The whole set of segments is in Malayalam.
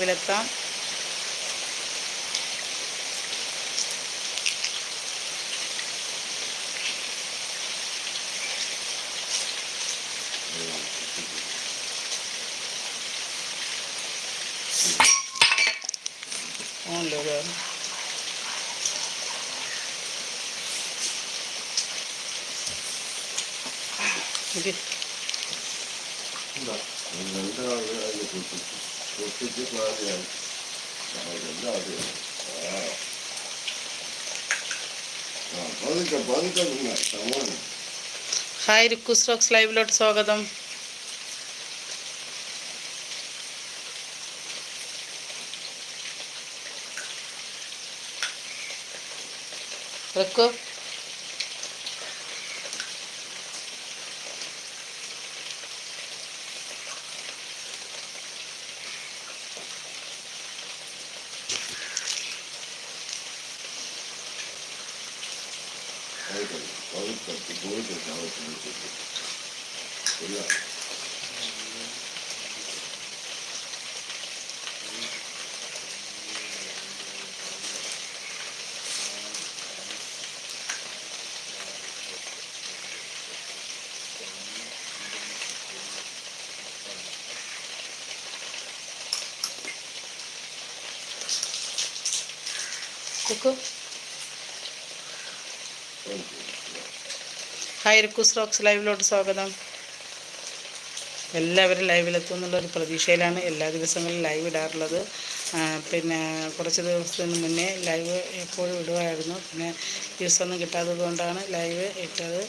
ലൈവിലെത്താം ഓണല്ലോ ഇത്. ഇത് എന്താ? എന്താ അത് അതിന് പൊട്ടിച്ച് പൊട്ടിച്ച് ക്ലാസ്സിലാണ് എന്താ അത് ആ ആ പതുക്കെ പതുക്കെ നിന്ന സമാനം ഹായ് രിക്കു ここ？ഹായ് റിക്കു സ്റ്റോക്സ് ലൈവിലോട്ട് സ്വാഗതം. എല്ലാവരും ലൈവിലെത്തും എന്നുള്ളൊരു പ്രതീക്ഷയിലാണ് എല്ലാ ദിവസങ്ങളിലും ലൈവ് ഇടാറുള്ളത്. പിന്നെ കുറച്ച് ദിവസത്തിന് മുന്നേ ലൈവ് എപ്പോഴും ഇടുമായിരുന്നു പിന്നെ വ്യൂസൊന്നും കിട്ടാത്തത് കൊണ്ടാണ് ലൈവ് ഇട്ടത്.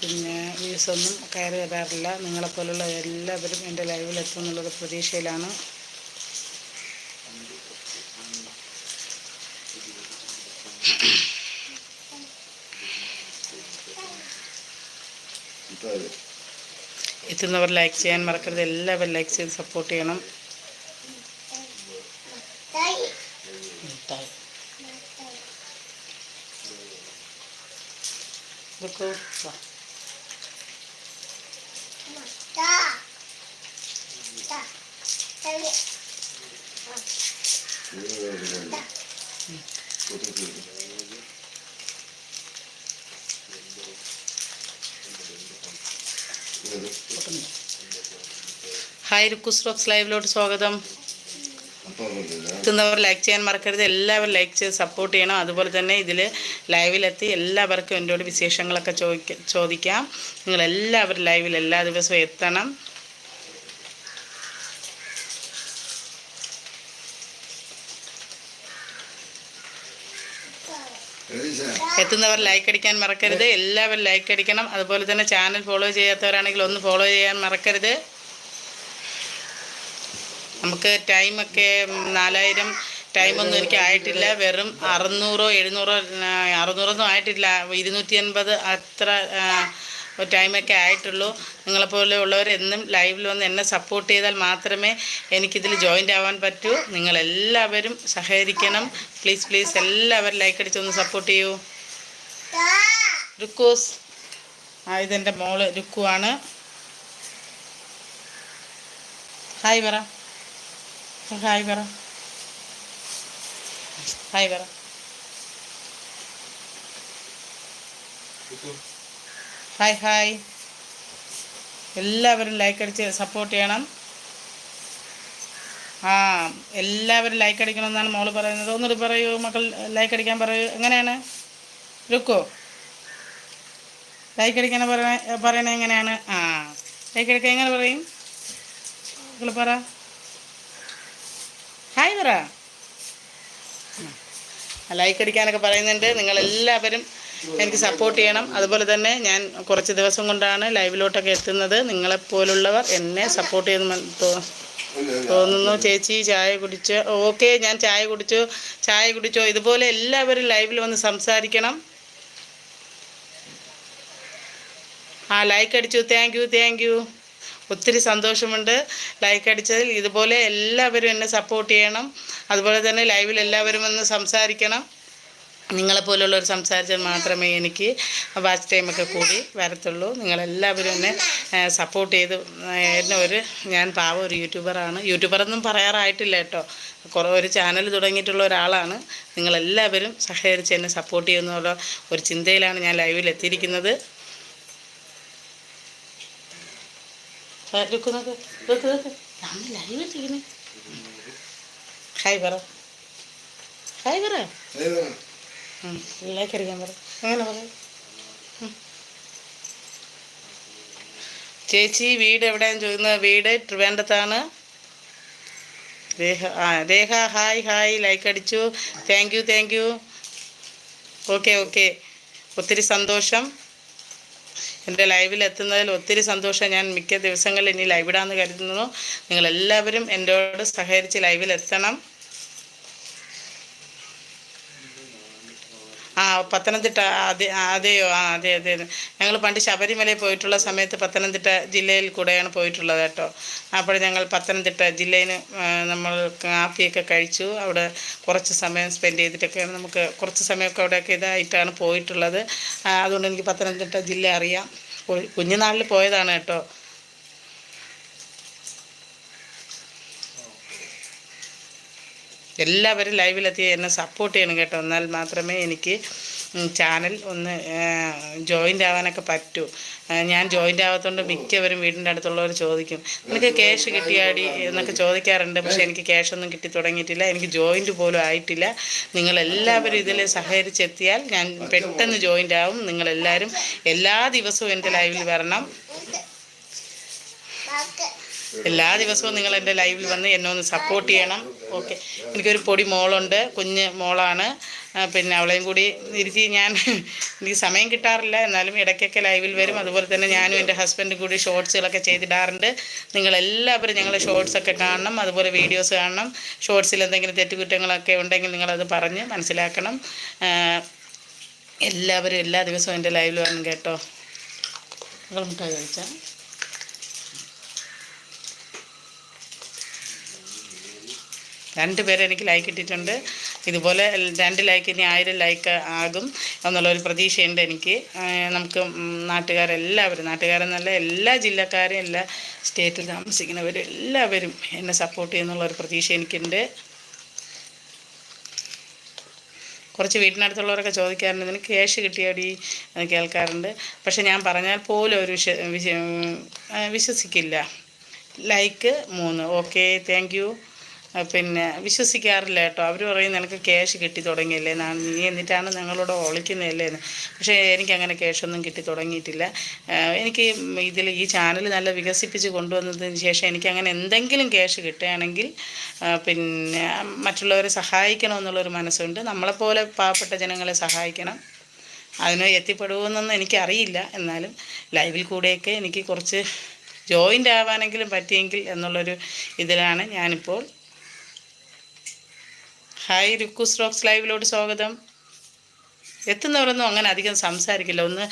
പിന്നെ വ്യൂസൊന്നും കയറി വരാറില്ല. നിങ്ങളെപ്പോലുള്ള എല്ലാവരും എന്റെ ലൈവിലെത്തും എന്നുള്ളൊരു പ്രതീക്ഷയിലാണ്. എത്തുന്നവർ ലൈക്ക് ചെയ്യാൻ മറക്കരുത്. എല്ലാവരും ലൈക്ക് ചെയ്ത് സപ്പോർട്ട് ചെയ്യണം. Yeah. Rikku, hi Rukku rocks ലൈവിലോട്ട് സ്വാഗതം. എത്തുന്നവർ ലൈക്ക് ചെയ്യാൻ മറക്കരുത്. എല്ലാവരും ലൈക്ക് ചെയ്ത് സപ്പോർട്ട് ചെയ്യണം. അതുപോലെ തന്നെ ഇതിൽ ലൈവിലെത്തി എല്ലാവർക്കും എന്നോട് വിശേഷങ്ങളൊക്കെ ചോദിക്ക ചോദിക്കാം. നിങ്ങളെല്ലാവരും ലൈവിൽ എല്ലാ ദിവസവും എത്തണം. എത്തുന്നവർ ലൈക്ക് അടിക്കാൻ മറക്കരുത്. എല്ലാവരും ലൈക്ക് അടിക്കണം. അതുപോലെ തന്നെ ചാനൽ ഫോളോ ചെയ്യാത്തവരാണെങ്കിൽ ഒന്ന് ഫോളോ ചെയ്യാൻ മറക്കരുത്. നമുക്ക് ടൈമൊക്കെ നാലായിരം ടൈമൊന്നും എനിക്ക് ആയിട്ടില്ല. വെറും അറുന്നൂറോ എഴുന്നൂറോ അറുന്നൂറൊന്നും ആയിട്ടില്ല. ഇരുന്നൂറ്റി അൻപത് അത്ര ടൈമൊക്കെ ആയിട്ടുള്ളൂ. നിങ്ങളെപ്പോലെ ഉള്ളവർ എന്നും ലൈവിൽ വന്ന് എന്നെ സപ്പോർട്ട് ചെയ്താൽ മാത്രമേ എനിക്കിതിൽ ജോയിന്റ് ആവാൻ പറ്റൂ. നിങ്ങളെല്ലാവരും സഹകരിക്കണം. പ്ലീസ് പ്ലീസ് എല്ലാവരും ലൈക്ക് അടിച്ചൊന്ന് സപ്പോർട്ട് ചെയ്യൂ. രുക്കൂസ് ആ ഇതെന്റെ മോൾ രുക്കു ആണ്. ഹായ് പറ. ഹായ് പറ. ഹായ് പറ. Hi hi. എല്ലാവരും ലൈക്ക് അടിച്ച് സപ്പോർട്ട് ചെയ്യണം. ആ എല്ലാവരും ലൈക്ക് അടിക്കണമെന്നാണ് മോൾ പറയുന്നത്. ഒന്നുകൂടി പറയൂ മക്കൾ ലൈക്ക് അടിക്കാൻ പറയൂ. എങ്ങനെയാണ്? രുക്കോ ലൈക്ക് അടിക്കാൻ പറയണ എങ്ങനെയാണ്? ആ ലൈക്ക് അടിക്കാൻ എങ്ങനെ പറയും? പറ. ഹായ് പറ. ലൈക്ക് അടിക്കാനൊക്കെ പറയുന്നുണ്ട്. നിങ്ങളെല്ലാവരും എനിക്ക് സപ്പോർട്ട് ചെയ്യണം. അതുപോലെ തന്നെ ഞാൻ കുറച്ച് ദിവസം കൊണ്ടാണ് ലൈവിലോട്ടൊക്കെ എത്തുന്നത്. നിങ്ങളെപ്പോലുള്ളവർ എന്നെ സപ്പോർട്ട് ചെയ്ത് തോന്നുന്നു. ചേച്ചി ചായ കുടിച്ച് ഓക്കെ ഞാൻ ചായ കുടിച്ചു. ചായ കുടിച്ചോ. ഇതുപോലെ എല്ലാവരും ലൈവിൽ വന്ന് സംസാരിക്കണം. ആ ലൈക്ക് അടിച്ചു. താങ്ക് യു താങ്ക് യു ഒത്തിരി സന്തോഷമുണ്ട്. ലൈക്ക് അടിച്ചതിൽ ഇതുപോലെ എല്ലാവരും എന്നെ സപ്പോർട്ട് ചെയ്യണം. അതുപോലെ തന്നെ ലൈവിൽ എല്ലാവരും വന്ന് സംസാരിക്കണം. നിങ്ങളെപ്പോലുള്ളവർ സംസാരിച്ചാൽ മാത്രമേ എനിക്ക് വാച്ച് ടൈമൊക്കെ കൂടി വരത്തുള്ളൂ. നിങ്ങളെല്ലാവരും എന്നെ സപ്പോർട്ട് ചെയ്ത് എന്നെ ഒരു ഞാൻ പാവ ഒരു യൂട്യൂബറാണ് യൂട്യൂബറൊന്നും പറയാറായിട്ടില്ല കേട്ടോ. കുറേ ഒരു ചാനൽ തുടങ്ങിയിട്ടുള്ള ഒരാളാണ്. നിങ്ങളെല്ലാവരും സഹകരിച്ച് എന്നെ സപ്പോർട്ട് ചെയ്യുന്നുള്ള ഒരു ചിന്തയിലാണ് ഞാൻ ലൈവിൽ എത്തിയിരിക്കുന്നത്. ലുക്ക് നോക്ക് നോക്ക് നോക്ക്. നമ്മൾ ലൈവ് എത്തിക്കണേ ഹായ് പറ. ഹായ് പറ. ലൈക്ക് അടിക്കാൻ പറ. അങ്ങനെ പറ. ചേച്ചി വീട് എവിടെയാണ് ചോദിക്കുന്നത് വീട് ട്രിവാൻഡത്താണ്? രേഖ ആ രേഖ ഹായ് ഹായ് ലൈക്ക് അടിച്ചു. Thank you thank you okay okay ഒത്തിരി സന്തോഷം. എന്റെ ലൈവിൽ എത്തുന്നതിൽ ഒത്തിരി സന്തോഷം. ഞാൻ മിക്ക ദിവസങ്ങളിൽ ഇനി ലൈവിടാന്ന് കരുതുന്നു. നിങ്ങളെല്ലാവരും എന്നോട് സഹകരിച്ച് ലൈവിൽ എത്തണം ആ പത്തനംതിട്ട അതെ അതെയോ ആ അതെ അതെ അതെ. ഞങ്ങൾ പണ്ട് ശബരിമലയിൽ പോയിട്ടുള്ള സമയത്ത് പത്തനംതിട്ട ജില്ലയിൽ കൂടെയാണ് പോയിട്ടുള്ളത് കേട്ടോ. അപ്പോൾ ഞങ്ങൾ പത്തനംതിട്ട ജില്ലയിൽ നമ്മൾ കാപ്പിയൊക്കെ കഴിച്ചു. അവിടെ കുറച്ച് സമയം സ്പെൻഡ് ചെയ്തിട്ടൊക്കെയാണ് നമുക്ക് കുറച്ച് സമയമൊക്കെ അവിടെയൊക്കെ ഇതായിട്ടാണ് പോയിട്ടുള്ളത്. അതുകൊണ്ട് എനിക്ക് പത്തനംതിട്ട ജില്ല അറിയാം. കുഞ്ഞുനാളിൽ പോയതാണ് കേട്ടോ. എല്ലാവരും ലൈവിലെത്തി എന്നെ സപ്പോർട്ട് ചെയ്യണം കേട്ടോ. എന്നാൽ മാത്രമേ എനിക്ക് ചാനൽ ഒന്ന് ജോയിന്റ് ആവാനൊക്കെ പറ്റൂ. ഞാൻ ജോയിന്റ് ആവാത്തതുകൊണ്ട് മിക്കവരും വീടിന്റെ അടുത്തുള്ളവർ ചോദിക്കും നിനക്ക് ക്യാഷ് കിട്ടിയാടി? എന്നൊക്കെ ചോദിക്കാറുണ്ട്. പക്ഷെ എനിക്ക് ക്യാഷ് ഒന്നും കിട്ടി തുടങ്ങിയിട്ടില്ല. എനിക്ക് ജോയിന്റ് പോലും ആയിട്ടില്ല. നിങ്ങളെല്ലാവരും ഇതിൽ സഹകരിച്ചെത്തിയാൽ ഞാൻ പെട്ടെന്ന് ജോയിന്റ് ആവും. നിങ്ങളെല്ലാവരും എല്ലാ ദിവസവും എന്റെ ലൈവിൽ വരണം. എല്ലാ ദിവസവും നിങ്ങൾ എന്റെ ലൈവിൽ വന്ന് എന്നെ ഒന്ന് സപ്പോർട്ട് ചെയ്യണം. ഓക്കെ എനിക്കൊരു പൊടി മോളുണ്ട്. കുഞ്ഞ് മോളാണ്. പിന്നെ അവളെയും കൂടി ഇരുത്തി ഞാൻ എനിക്ക് സമയം കിട്ടാറില്ല. എന്നാലും ഇടയ്ക്കൊക്കെ ലൈവിൽ വരും. അതുപോലെ തന്നെ ഞാനും എന്റെ ഹസ്ബൻഡും കൂടി ഷോർട്സുകളൊക്കെ ചെയ്തിടാറുണ്ട്. നിങ്ങളെല്ലാവരും ഞങ്ങളുടെ ഷോർട്സൊക്കെ കാണണം. അതുപോലെ വീഡിയോസ് കാണണം. ഷോർട്സിൽ എന്തെങ്കിലും തെറ്റുകുറ്റങ്ങളൊക്കെ ഉണ്ടെങ്കിൽ നിങ്ങളത് പറഞ്ഞ് മനസ്സിലാക്കണം. എല്ലാവരും എല്ലാ ദിവസവും എന്റെ ലൈവിൽ വരണം കേട്ടോ. നിങ്ങൾ മിഠായി കഴിച്ചാൽ രണ്ട് പേരെനിക്ക് ലൈക്ക് ഇട്ടിട്ടുണ്ട്. ഇതുപോലെ രണ്ട് ലൈക്ക് ഇനി ആയിരം ലൈക്ക് ആകും എന്നുള്ളൊരു പ്രതീക്ഷയുണ്ട് എനിക്ക്. നമുക്ക് നാട്ടുകാരെല്ലാവരും നാട്ടുകാരെന്നല്ല എല്ലാ ജില്ലക്കാരും എല്ലാ സ്റ്റേറ്റിൽ താമസിക്കുന്നവരും എല്ലാവരും എന്നെ സപ്പോർട്ട് ചെയ്യുന്നുള്ളൊരു പ്രതീക്ഷ എനിക്കുണ്ട്. കുറച്ച് വീട്ടിനടുത്തുള്ളവരൊക്കെ ചോദിക്കാറുണ്ട് നിനക്ക് ക്യാഷ് കിട്ടിയാടി? എന്ന് കേൾക്കാറുണ്ട്. പക്ഷെ ഞാൻ പറഞ്ഞാൽ പോലും ഒരു വിശ്വ വിശ്വ വിശ്വസിക്കില്ല. ലൈക്ക് മൂന്ന്. ഓക്കെ താങ്ക് പിന്നെ വിശ്വസിക്കാറില്ല കേട്ടോ. അവർ പറയും നിനക്ക് ക്യാഷ് കിട്ടി തുടങ്ങിയല്ലേ? നാ- എന്നിട്ടാണ് ഞങ്ങളോട് ഒളിക്കുന്നതല്ലേ? എന്ന്. പക്ഷേ എനിക്കങ്ങനെ ക്യാഷൊന്നും കിട്ടി തുടങ്ങിയിട്ടില്ല. എനിക്ക് ഇതിൽ ഈ ചാനൽ നല്ല വികസിപ്പിച്ച് കൊണ്ടുവന്നതിന് ശേഷം എനിക്കങ്ങനെ എന്തെങ്കിലും ക്യാഷ് കിട്ടുകയാണെങ്കിൽ പിന്നെ മറ്റുള്ളവരെ സഹായിക്കണമെന്നുള്ളൊരു മനസ്സുണ്ട്. നമ്മളെപ്പോലെ പാവപ്പെട്ട ജനങ്ങളെ സഹായിക്കണം. അതിന് എത്തിപ്പെടുമെന്നൊന്നും എനിക്കറിയില്ല. എന്നാലും ലൈവിൽ കൂടെയൊക്കെ എനിക്ക് കുറച്ച് ജോയിന്റ് ആവാനെങ്കിലും പറ്റിയെങ്കിൽ എന്നുള്ളൊരു ഇതിലാണ് ഞാനിപ്പോൾ ഹായ് റിക്കൂസ് സ്ട്രോക്സ് ലൈവിലോട്ട് സ്വാഗതം. എത്തുന്നവരൊന്നും അങ്ങനെ അധികം സംസാരിക്കില്ല. ഒന്ന്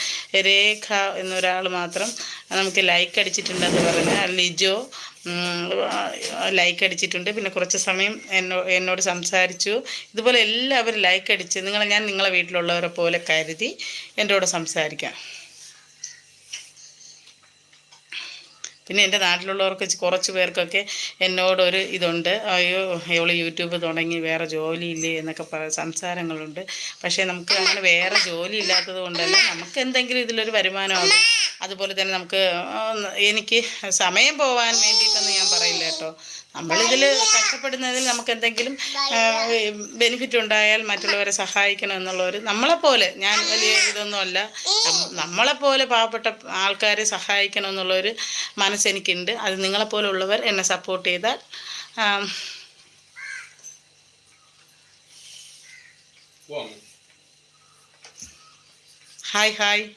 രേഖ എന്നൊരാൾ മാത്രം നമുക്ക് ലൈക്ക് അടിച്ചിട്ടുണ്ടെന്ന് പറഞ്ഞ് ലിജോ ലൈക്ക് അടിച്ചിട്ടുണ്ട്. പിന്നെ കുറച്ച് സമയം എന്നോ എന്നോട് സംസാരിച്ചു. ഇതുപോലെ എല്ലാവരും ലൈക്ക് അടിച്ച് നിങ്ങളെ ഞാൻ നിങ്ങളെ വീട്ടിലുള്ളവരെ പോലെ കരുതി എന്റെ കൂടെ സംസാരിക്കാം. പിന്നെ എന്റെ നാട്ടിലുള്ളവർക്ക് കുറച്ച് പേർക്കൊക്കെ എന്നോടൊരു ഇതുണ്ട്. അയ്യോ ഇവൾ യൂട്യൂബ് തുടങ്ങി വേറെ ജോലിയില്ലേ എന്നൊക്കെ പറ സംസാരങ്ങളുണ്ട്. പക്ഷേ നമുക്ക് അങ്ങനെ വേറെ ജോലി ഇല്ലാത്തത് കൊണ്ടല്ല നമുക്ക് എന്തെങ്കിലും ഇതിലൊരു വരുമാനമാകും അതുപോലെ തന്നെ നമുക്ക് എനിക്ക് സമയം പോവാൻ വേണ്ടിയിട്ടൊന്നും കേട്ടോ. നമ്മളിതിൽ കഷ്ടപ്പെടുന്നതിൽ നമുക്ക് എന്തെങ്കിലും ബെനിഫിറ്റ് ഉണ്ടായാൽ മറ്റുള്ളവരെ സഹായിക്കണം എന്നുള്ളൊരു നമ്മളെപ്പോലെ ഞാൻ വലിയ ഇതൊന്നുമല്ല. നമ്മ- നമ്മളെപ്പോലെ പാവപ്പെട്ട ആൾക്കാരെ സഹായിക്കണം എന്നുള്ളൊരു മനസ്സെനിക്കുണ്ട്. അത് നിങ്ങളെപ്പോലെ ഉള്ളവർ എന്നെ സപ്പോർട്ട് ചെയ്താൽ ഹായ് ഹായ്.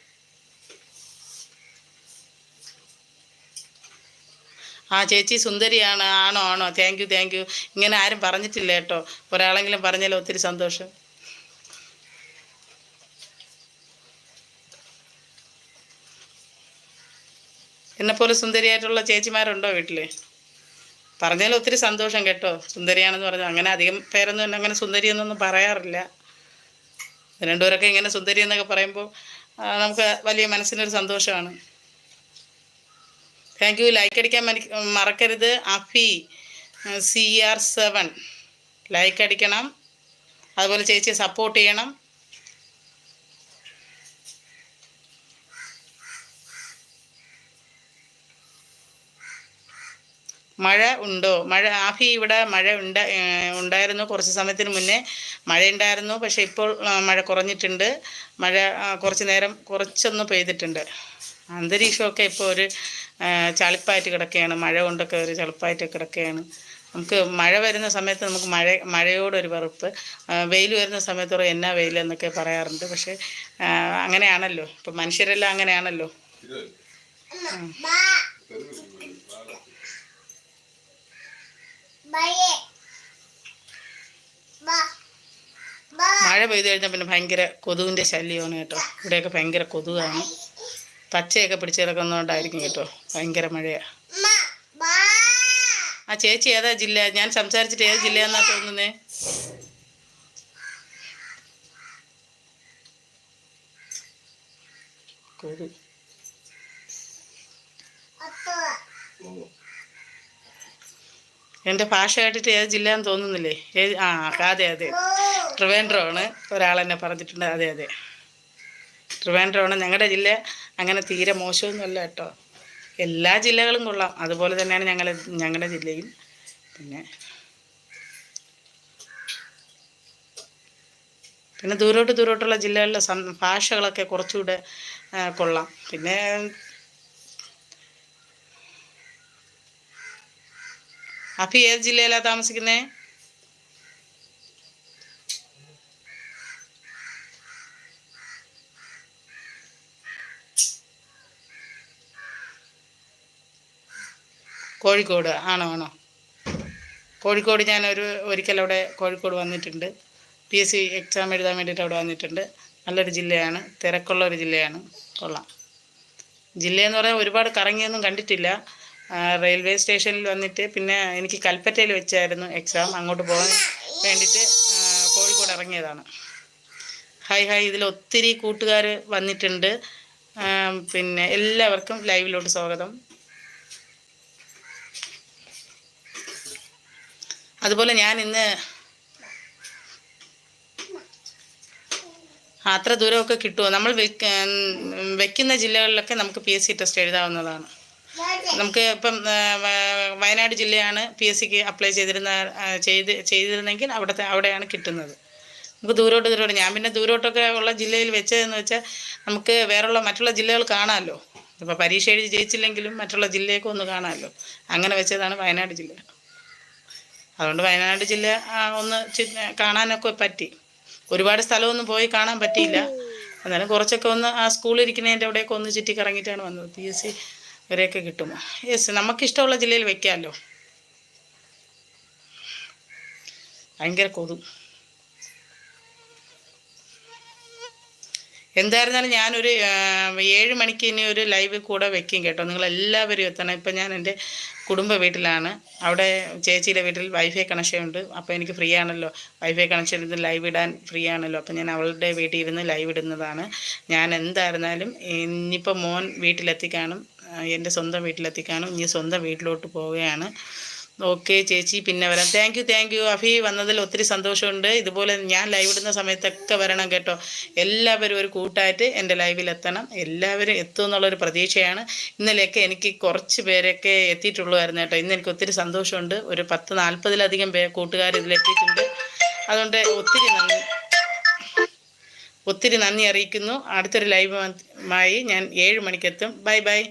ആ ചേച്ചി സുന്ദരിയാണ്. ആണോ ആണോ? താങ്ക് യു താങ്ക് യു ഇങ്ങനെ ആരും പറഞ്ഞിട്ടില്ല കേട്ടോ. ഒരാളെങ്കിലും പറഞ്ഞാലോ ഒത്തിരി സന്തോഷം. എന്നെപ്പോലെ സുന്ദരിയായിട്ടുള്ള ചേച്ചിമാരുണ്ടോ വീട്ടിൽ പറഞ്ഞാൽ ഒത്തിരി സന്തോഷം കേട്ടോ. സുന്ദരിയാണെന്ന് പറഞ്ഞു അങ്ങനെ അധികം പേരൊന്നും അങ്ങനെ സുന്ദരി എന്നൊന്നും പറയാറില്ല. രണ്ടുപേരൊക്കെ ഇങ്ങനെ സുന്ദരി എന്നൊക്കെ പറയുമ്പോൾ നമുക്ക് വലിയ മനസ്സിനൊരു സന്തോഷമാണ്. താങ്ക് യു ലൈക്ക് അടിക്കാൻ മറക്കരുത്. Afi C R seven like അടിക്കണം. അതുപോലെ ചേച്ചിയെ സപ്പോർട്ട് ചെയ്യണം. മഴ ഉണ്ടോ? മഴ ആഫി ഇവിടെ മഴ ഉണ്ട ഉണ്ടായിരുന്നു കുറച്ച് സമയത്തിന് മുന്നേ. മഴ ഉണ്ടായിരുന്നു പക്ഷെ ഇപ്പോൾ മഴ കുറഞ്ഞിട്ടുണ്ട്. മഴ കുറച്ച് നേരം കുറച്ചൊന്ന് പെയ്തിട്ടുണ്ട്. അന്തരീക്ഷമൊക്കെ ഇപ്പോൾ ഒരു ചളിപ്പായിട്ട് കിടക്കുകയാണ് മഴ കൊണ്ടൊക്കെ ഒരു ചളിപ്പായിട്ട് കിടക്കുകയാണ് നമുക്ക് മഴ വരുന്ന സമയത്ത് നമുക്ക് മഴ മഴയോടൊരു വെറുപ്പ്. വെയിൽ വരുന്ന സമയത്തോടെ എന്നാ വെയിൽ എന്നൊക്കെ പറയാറുണ്ട്. പക്ഷേ അങ്ങനെയാണല്ലോ. ഇപ്പം മനുഷ്യരെല്ലാം അങ്ങനെയാണല്ലോ. മഴ പെയ്തു കഴിഞ്ഞാൽ പിന്നെ ഭയങ്കര കൊതുവിന്റെ ശല്യമാണ് കേട്ടോ. ഇവിടെയൊക്കെ ഭയങ്കര കൊതുകാണ്. പച്ചയൊക്കെ പിടിച്ച് കിടക്കുന്നതുകൊണ്ടായിരിക്കും കേട്ടോ. ഭയങ്കര മഴയാണ് ആ ചേച്ചി ഏതാ ജില്ല? ഞാൻ സംസാരിച്ചിട്ട് ഏത് ജില്ലയാന്നാ തോന്നുന്നേ? കൊതു ഓ, എന്റെ ഭാഷ കേട്ടിട്ട് ഏത് ജില്ലയെന്ന് തോന്നുന്നില്ലേ? ഏത്? ആ അതെ അതെ. ട്രിവാൻഡ്രമാണ്. ഒരാളെന്നെ പറഞ്ഞിട്ടുണ്ട്. അതെ അതെ. ട്രിവാൻഡ്രമാണ് ഞങ്ങളുടെ ജില്ല. അങ്ങനെ തീരെ മോശമൊന്നുമല്ല കേട്ടോ. എല്ലാ ജില്ലകളും കൊള്ളാം. അതുപോലെ തന്നെയാണ് ഞങ്ങൾ ഞങ്ങളുടെ ജില്ലയും. പിന്നെ പിന്നെ ദൂരോട്ട് ദൂരോട്ടുള്ള ജില്ലകളിലെ ഭാഷകളൊക്കെ കുറച്ചുകൂടെ കൊള്ളാം. പിന്നെ അപ്പം ഏത് ജില്ലയിലാണ് താമസിക്കുന്നത് കോഴിക്കോട്. ആണോ ആണോ? കോഴിക്കോട് ഞാനൊരു ഒരു ഒരിക്കൽ അവിടെ കോഴിക്കോട് വന്നിട്ടുണ്ട്. പി എസ് സി എക്സാം എഴുതാൻ വേണ്ടിയിട്ട് അവിടെ വന്നിട്ടുണ്ട്. നല്ലൊരു ജില്ലയാണ്. തിരക്കുള്ള ഒരു ജില്ലയാണ്. കൊള്ളാം. ജില്ലയെന്ന് പറഞ്ഞാൽ ഒരുപാട് കറങ്ങിയൊന്നും കണ്ടിട്ടില്ല. റെയിൽവേ സ്റ്റേഷനിൽ വന്നിട്ട് പിന്നെ എനിക്ക് കൽപ്പറ്റയിൽ വെച്ചായിരുന്നു എക്സാം അങ്ങോട്ട് പോകാൻ വേണ്ടിയിട്ട് കോഴിക്കോട് ഇറങ്ങിയതാണ്. ഹായ് ഹായ് ഇതിൽ ഒത്തിരി കൂട്ടുകാർ വന്നിട്ടുണ്ട്. പിന്നെ എല്ലാവർക്കും ലൈവിലോട്ട് സ്വാഗതം. അതുപോലെ ഞാൻ ഇന്ന് അത്ര ദൂരമൊക്കെ കിട്ടുമോ? നമ്മൾ വെക്കുന്ന ജില്ലകളിലൊക്കെ നമുക്ക് പി എസ് സി ടെസ്റ്റ് എഴുതാവുന്നതാണ്. നമുക്ക് ഇപ്പം വയനാട് ജില്ലയാണ് പി എസ് സിക്ക് അപ്ലൈ ചെയ്തിരുന്ന ചെയ്ത് ചെയ്തിരുന്നെങ്കിൽ അവിടുത്തെ അവിടെയാണ് കിട്ടുന്നത്. നമുക്ക് ദൂരോട്ട് ദൂരോട്ട് ഞാൻ പിന്നെ ദൂരോട്ടൊക്കെ ഉള്ള ജില്ലയിൽ വെച്ചതെന്ന് വെച്ചാൽ നമുക്ക് വേറെയുള്ള മറ്റുള്ള ജില്ലകൾ കാണാമല്ലോ. ഇപ്പോൾ പരീക്ഷ എഴുതി ജയിച്ചില്ലെങ്കിലും മറ്റുള്ള ജില്ലയൊക്കെ ഒന്ന് കാണാമല്ലോ. അങ്ങനെ വെച്ചതാണ് വയനാട് ജില്ല. അതുകൊണ്ട് വയനാട് ജില്ല ഒന്ന് കാണാനൊക്കെ പറ്റി. ഒരുപാട് സ്ഥലമൊന്നും പോയി കാണാൻ പറ്റിയില്ല. എന്നാലും കുറച്ചൊക്കെ ഒന്ന് ആ സ്കൂളിൽ ഇരിക്കുന്നതിന്റെ അവിടെയൊക്കെ ഒന്ന് ചുറ്റി കറങ്ങിയിട്ടാണ് വന്നത്. പി എസ് സി വരെയൊക്കെ കിട്ടുമോ യെസ് നമുക്കിഷ്ടമുള്ള ജില്ലയിൽ വയ്ക്കാമല്ലോ ഭയങ്കര കൊതു. എന്തായിരുന്നാലും ഞാനൊരു ഏഴ് മണിക്ക് ഇനി ഒരു ലൈവ് കൂടെ വെക്കും കേട്ടോ. നിങ്ങൾ എല്ലാവരും എത്തണം. ഇപ്പം ഞാൻ എന്റെ കുടുംബ വീട്ടിലാണ്. അവിടെ ചേച്ചിയുടെ വീട്ടിൽ വൈഫൈ കണക്ഷൻ ഉണ്ട്. അപ്പോൾ എനിക്ക് ഫ്രീ ആണല്ലോ. വൈഫൈ കണക്ഷൻ ഇരുന്ന് ലൈവ് ഇടാൻ ഫ്രീ ആണല്ലോ. അപ്പോൾ ഞാൻ അവളുടെ വീട്ടിൽ ഇരുന്ന് ലൈവ് ഇടുന്നതാണ്. ഞാൻ എന്തായിരുന്നാലും ഇനിയിപ്പോൾ മോൻ വീട്ടിലെത്തിക്കാനും എന്റെ സ്വന്തം വീട്ടിലെത്തിക്കാനും ഇനി സ്വന്തം വീട്ടിലോട്ട് പോവുകയാണ്. ഓക്കെ ചേച്ചി പിന്നെ വരാം. Thank you thank you Afi വന്നതിൽ ഒത്തിരി സന്തോഷമുണ്ട്. ഇതുപോലെ ഞാൻ ലൈവ് ഇടുന്ന സമയത്തൊക്കെ വരണം കേട്ടോ. എല്ലാവരും ഒരു കൂട്ടായിട്ട് എന്റെ ലൈവിൽ എത്തണം. എല്ലാവരും എത്തും എന്നുള്ളൊരു പ്രതീക്ഷയാണ്. ഇന്നലെയൊക്കെ എനിക്ക് കുറച്ച് പേരൊക്കെ എത്തിയിട്ടുള്ളൂ കേട്ടോ. ഇന്ന് എനിക്ക് ഒത്തിരി സന്തോഷമുണ്ട്. ഒരു പത്ത് നാൽപ്പതിലധികം പേ കൂട്ടുകാർ ഇതിലെത്തിയിട്ടുണ്ട് അതുകൊണ്ട് ഒത്തിരി നന്ദി. ഒത്തിരി നന്ദി അറിയിക്കുന്നു. അടുത്തൊരു ലൈവുമായി ഞാൻ ഏഴ് മണിക്കെത്തും. Bye bye